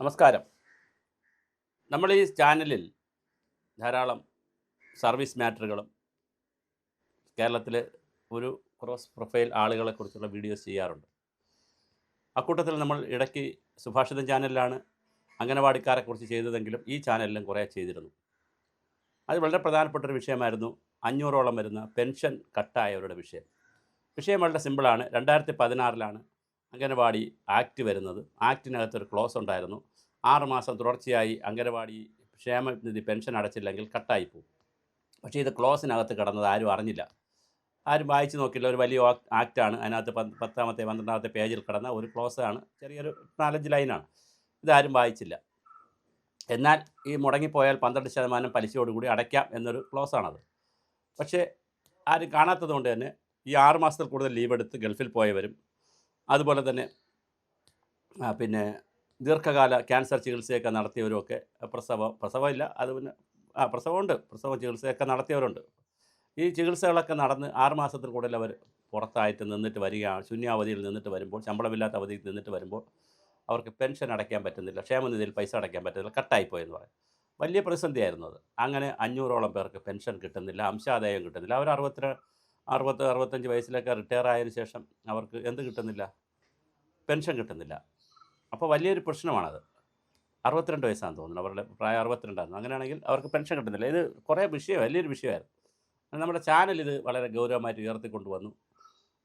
നമസ്കാരം. നമ്മൾ ഈ ചാനലിൽ ധാരാളം സർവീസ് മാറ്ററുകളും കേരളത്തിലെ ഒരു ക്രോസ് പ്രൊഫൈൽ ആളുകളെക്കുറിച്ചുള്ള വീഡിയോസ് ചെയ്യാറുണ്ട്. അക്കൂട്ടത്തിൽ നമ്മൾ ഇടയ്ക്ക് സുഭാഷിതം ചാനലിലാണ് അംഗനവാടിക്കാരെക്കുറിച്ച് ചെയ്തതെങ്കിലും ഈ ചാനലിലും കുറേ ചെയ്തിരുന്നു. അത് വളരെ പ്രധാനപ്പെട്ട ഒരു വിഷയമായിരുന്നു. അഞ്ഞൂറോളം വരുന്ന പെൻഷൻ കട്ടായവരുടെ വിഷയം. വിഷയം വളരെ സിമ്പിളാണ് രണ്ടായിരത്തി പതിനാറിലാണ് അംഗനവാടി ആക്ട് വരുന്നത്. ആക്ടിനകത്തൊരു ക്ലോസ് ഉണ്ടായിരുന്നു. ആറുമാസം തുടർച്ചയായി അംഗനവാടി ക്ഷേമനിധി പെൻഷൻ അടച്ചില്ലെങ്കിൽ കട്ടായി പോകും. പക്ഷേ ഇത് ക്ലോസിനകത്ത് കിടന്നത് ആരും അറിഞ്ഞില്ല. ആരും വായിച്ചു നോക്കില്ല ഒരു വലിയ ആക്- ആക്റ്റാണ്. അതിനകത്ത് പത്താമത്തെ പന്ത്രണ്ടാമത്തെ പേജിൽ കിടന്ന ഒരു ക്ലോസ് ആണ്. ചെറിയൊരു നാലഞ്ച് ലൈനാണ് ഇതാരും വായിച്ചില്ല. എന്നാൽ ഈ മുടങ്ങിപ്പോയാൽ പന്ത്രണ്ട് ശതമാനം പലിശയോടുകൂടി അടയ്ക്കാം എന്നൊരു ക്ലോസ് ആണത്. പക്ഷേ ആരും കാണാത്തത് കൊണ്ട് തന്നെ ഈ ആറ് മാസത്തിൽ കൂടുതൽ ലീവ് എടുത്ത് ഗൾഫിൽ പോയവരും അതുപോലെ തന്നെ പിന്നെ ദീർഘകാല ക്യാൻസർ ചികിത്സയൊക്കെ നടത്തിയവരുമൊക്കെ പ്രസവം പ്രസവമില്ല അത് പിന്നെ ആ പ്രസവമുണ്ട് പ്രസവ ചികിത്സയൊക്കെ നടത്തിയവരുണ്ട്. ഈ ചികിത്സകളൊക്കെ നടന്ന് ആറുമാസത്തിൽ കൂടുതൽ അവർ പുറത്തായിട്ട് നിന്നിട്ട് വരികയാണ് ശൂന്യാവധിയിൽ നിന്നിട്ട് വരുമ്പോൾ ശമ്പളമില്ലാത്ത അവധിയിൽ നിന്നിട്ട് വരുമ്പോൾ അവർക്ക് പെൻഷൻ അടയ്ക്കാൻ പറ്റുന്നില്ല ക്ഷേമനിധിയിൽ പൈസ അടയ്ക്കാൻ പറ്റുന്നില്ല കട്ടായിപ്പോയെന്ന് പറയും. വലിയ പ്രതിസന്ധിയായിരുന്നു അത്. അങ്ങനെ അഞ്ഞൂറോളം പേർക്ക് പെൻഷൻ കിട്ടുന്നില്ല അംശാദായം കിട്ടുന്നില്ല അവർ അറുപത്തി അറുപത്ത് അറുപത്തഞ്ച് വയസ്സിലൊക്കെ റിട്ടയർ ആയതിനു ശേഷം അവർക്ക് എന്ത് കിട്ടുന്നില്ല? പെൻഷൻ കിട്ടുന്നില്ല. അപ്പോൾ വലിയൊരു പ്രശ്നമാണത്. അറുപത്തിരണ്ട് വയസ്സാണെന്ന് തോന്നുന്നു. അവരുടെ പ്രായം അറുപത്തിരണ്ടായിരുന്നു. അങ്ങനെയാണെങ്കിൽ അവർക്ക് പെൻഷൻ കിട്ടുന്നില്ല. ഇത് കുറേ വിഷയം വലിയൊരു വിഷയമായിരുന്നു. നമ്മുടെ ചാനൽ ഇത് വളരെ ഗൗരവമായിട്ട് ഉയർത്തിക്കൊണ്ടുവന്നു.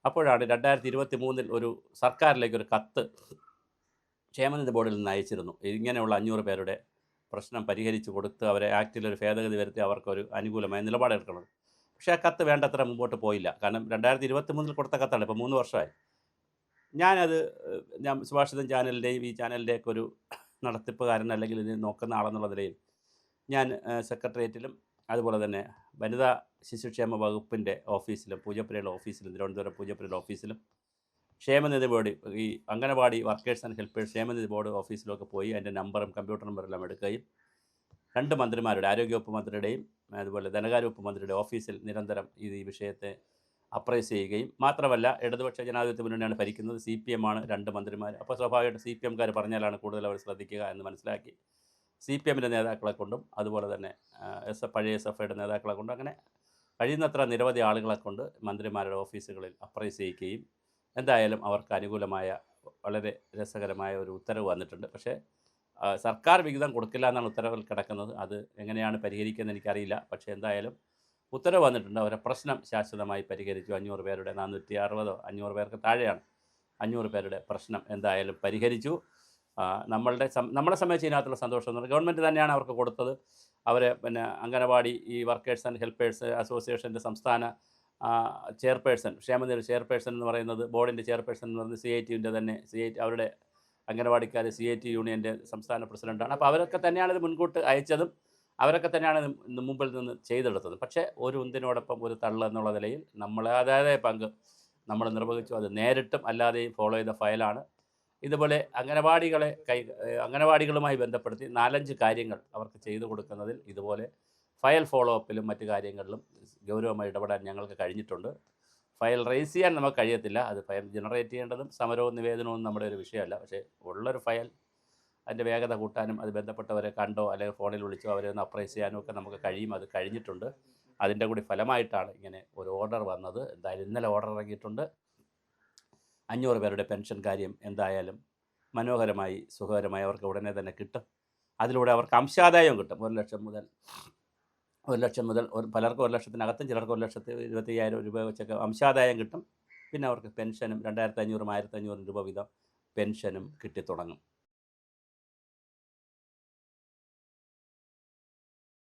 അപ്പോഴാണ് രണ്ടായിരത്തി ഇരുപത്തി മൂന്നിൽ ഒരു സർക്കാരിലേക്ക് ഒരു കത്ത് ക്ഷേമനിധി ബോർഡിൽ നിന്ന് അയച്ചിരുന്നു. ഇങ്ങനെയുള്ള അഞ്ഞൂറ് പേരുടെ പ്രശ്നം പരിഹരിച്ച് കൊടുത്ത് അവരെ ആക്റ്റിലൊരു ഭേദഗതി വരുത്തി അവർക്കൊരു അനുകൂലമായ നിലപാടെടുക്കണം. പക്ഷേ ആ കത്ത് വേണ്ടത്ര മുമ്പോട്ട് പോയില്ല. കാരണം രണ്ടായിരത്തി ഇരുപത്തി മൂന്നിൽ കൊടുത്ത കത്താണ്. ഇപ്പോൾ മൂന്ന് വർഷമായി. ഞാനത് ഞാൻ സുഭാഷിതൻ ചാനലിന്റെയും ഈ ചാനലിന്റെയൊക്കെ ഒരു നടത്തിപ്പുകാരൻ അല്ലെങ്കിൽ ഇത് നോക്കുന്ന ആളെന്നുള്ള നിലയിൽ ഞാൻ സെക്രട്ടേറിയറ്റിലും അതുപോലെ തന്നെ വനിതാ ശിശുക്ഷേമ വകുപ്പിന്റെ ഓഫീസിലും പൂജപ്പുരയുടെ ഓഫീസിലും തിരുവനന്തപുരം പൂജപ്പുരയുടെ ഓഫീസിലും ക്ഷേമനിധി ബോർഡ് ഈ അംഗനവാടി വർക്കേഴ്സ് ആൻഡ് ഹെൽപ്പേഴ്സ് ക്ഷേമനിധി ബോർഡ് ഓഫീസിലൊക്കെ പോയി അതിന്റെ നമ്പറും കമ്പ്യൂട്ടർ നമ്പറെല്ലാം എടുക്കുകയും രണ്ട് മന്ത്രിമാരുടെ ആരോഗ്യവകുപ്പ് മന്ത്രിയുടെയും അതുപോലെ ധനകാര്യവകുപ്പ് മന്ത്രിയുടെ ഓഫീസിൽ നിരന്തരം ഇത് ഈ വിഷയത്തെ അപ്രൈസ് ചെയ്യുകയും മാത്രമല്ല ഇടതുപക്ഷ ജനാധിപത്യ മുന്നണിയാണ് ഭരിക്കുന്നത്. സി പി എം ആണ് രണ്ട് മന്ത്രിമാർ അപ്പോൾ സ്വാഭാവികമായിട്ട് സി പി എംകാർ പറഞ്ഞാലാണ് കൂടുതൽ അവർ ശ്രദ്ധിക്കുക എന്ന് മനസ്സിലാക്കി സി പി എമ്മിന്റെ നേതാക്കളെ കൊണ്ടും അതുപോലെ തന്നെ എസ് പഴയ എസ് എഫ് ഐയുടെ നേതാക്കളെ കൊണ്ടും അങ്ങനെ കഴിയുന്നത്ര നിരവധി ആളുകളെ കൊണ്ട് മന്ത്രിമാരുടെ ഓഫീസുകളിൽ അപ്രൈസ് ചെയ്യിക്കുകയും എന്തായാലും അവർക്ക് അനുകൂലമായ വളരെ രസകരമായ ഒരു ഉത്തരവ് വന്നിട്ടുണ്ട്. പക്ഷേ സർക്കാർ വിഹിതം കൊടുക്കില്ല എന്നാണ് ഉത്തരവിൽ കിടക്കുന്നത്. അത് എങ്ങനെയാണ് പരിഹരിക്കുന്നത് എനിക്കറിയില്ല. പക്ഷേ എന്തായാലും ഉത്തരവ് വന്നിട്ടുണ്ട്. അവരെ പ്രശ്നം ശാശ്വതമായി പരിഹരിച്ചു. അഞ്ഞൂറ് പേരുടെ നാനൂറ്റി അറുപതോ അഞ്ഞൂറ് പേർക്ക് താഴെയാണ് അഞ്ഞൂറ് പേരുടെ പ്രശ്നം എന്തായാലും പരിഹരിച്ചു. നമ്മളുടെ നമ്മളെ സംബന്ധിച്ച് ഇതിനകത്തുള്ള സന്തോഷം ഗവൺമെന്റ് തന്നെയാണ് അവർക്ക് കൊടുത്തത്. അവരെ പിന്നെ അംഗനവാടി ഈ വർക്കേഴ്സ് ആൻഡ് ഹെൽപ്പേഴ്സ് അസോസിയേഷന്റെ സംസ്ഥാന ചെയർപേഴ്സൺ ക്ഷേമനിധി ചെയർപേഴ്സൺ എന്ന് പറയുന്നത് ബോർഡിന്റെ ചെയർപേഴ്സൺ എന്ന് പറയുന്നത് സി ഐ ടിന്റെ തന്നെ സി ഐ അവരുടെ അംഗനവാടിക്കാർ സി ഐ ടി യൂണിയന്റെ സംസ്ഥാന പ്രസിഡന്റാണ് അപ്പോൾ അവരൊക്കെ തന്നെയാണ് ഇത് മുൻകൂട്ട് അയച്ചതും അവരൊക്കെ തന്നെയാണ് മുമ്പിൽ നിന്ന് ചെയ്തെടുത്തത്. പക്ഷേ ഒരു ഉന്തിനോടൊപ്പം ഒരു തള്ള് എന്നുള്ള നിലയിൽ നമ്മളേതായ പങ്ക് നമ്മൾ നിർവഹിച്ചു. അത് നേരിട്ടും അല്ലാതെയും ഫോളോ ചെയ്ത ഫയലാണ് ഇതുപോലെ അംഗനവാടികളെ കൈ അംഗനവാടികളുമായി ബന്ധപ്പെടുത്തി നാലഞ്ച് കാര്യങ്ങൾ അവർക്ക് ചെയ്തു കൊടുക്കുന്നതിൽ ഇതുപോലെ ഫയൽ ഫോളോ അപ്പിലും മറ്റു കാര്യങ്ങളിലും ഗൗരവമായി ഇടപെടാൻ ഞങ്ങൾക്ക് കഴിഞ്ഞിട്ടുണ്ട്. ഫയൽ റേസ് ചെയ്യാൻ നമുക്ക് കഴിയത്തില്ല. അത് ഫയൽ ജനറേറ്റ് ചെയ്യേണ്ടതും സമരവും നിവേദനവും നമ്മുടെ ഒരു വിഷയമല്ല. പക്ഷേ ഉള്ളൊരു ഫയൽ അതിന്റെ വേഗത കൂട്ടാനും അത് ബന്ധപ്പെട്ടവരെ കണ്ടോ അല്ലെങ്കിൽ ഫോണിൽ വിളിച്ചോ അവരെ ഒന്ന് അപ്രൈസ് ചെയ്യാനും ഒക്കെ നമുക്ക് കഴിയും. അത് കഴിഞ്ഞിട്ടുണ്ട്. അതിന്റെ കൂടി ഫലമായിട്ടാണ് ഇങ്ങനെ ഒരു ഓർഡർ വന്നത്. എന്തായാലും ഇന്നലെ ഓർഡർ ഇറങ്ങിയിട്ടുണ്ട്. അഞ്ഞൂറ് പേരുടെ പെൻഷൻ കാര്യം എന്തായാലും മനോഹരമായി സുഖകരമായി അവർക്ക് ഉടനെ തന്നെ കിട്ടും. അതിലൂടെ അവർക്ക് അംശാദായവും കിട്ടും. ഒരു ലക്ഷം മുതൽ ഒരു ലക്ഷം മുതൽ ഒരു പലർക്കും ഒരു ലക്ഷത്തിനകത്തും ചിലർക്ക് ഒരു ലക്ഷത്തി ഇരുപത്തി അയ്യായിരം രൂപ വെച്ചൊക്കെ അംശാദായം കിട്ടും. പിന്നെ അവർക്ക് പെൻഷനും രണ്ടായിരത്തി അഞ്ഞൂറും ആയിരത്തി അഞ്ഞൂറും രൂപ വീതം പെൻഷനും കിട്ടിത്തുടങ്ങും.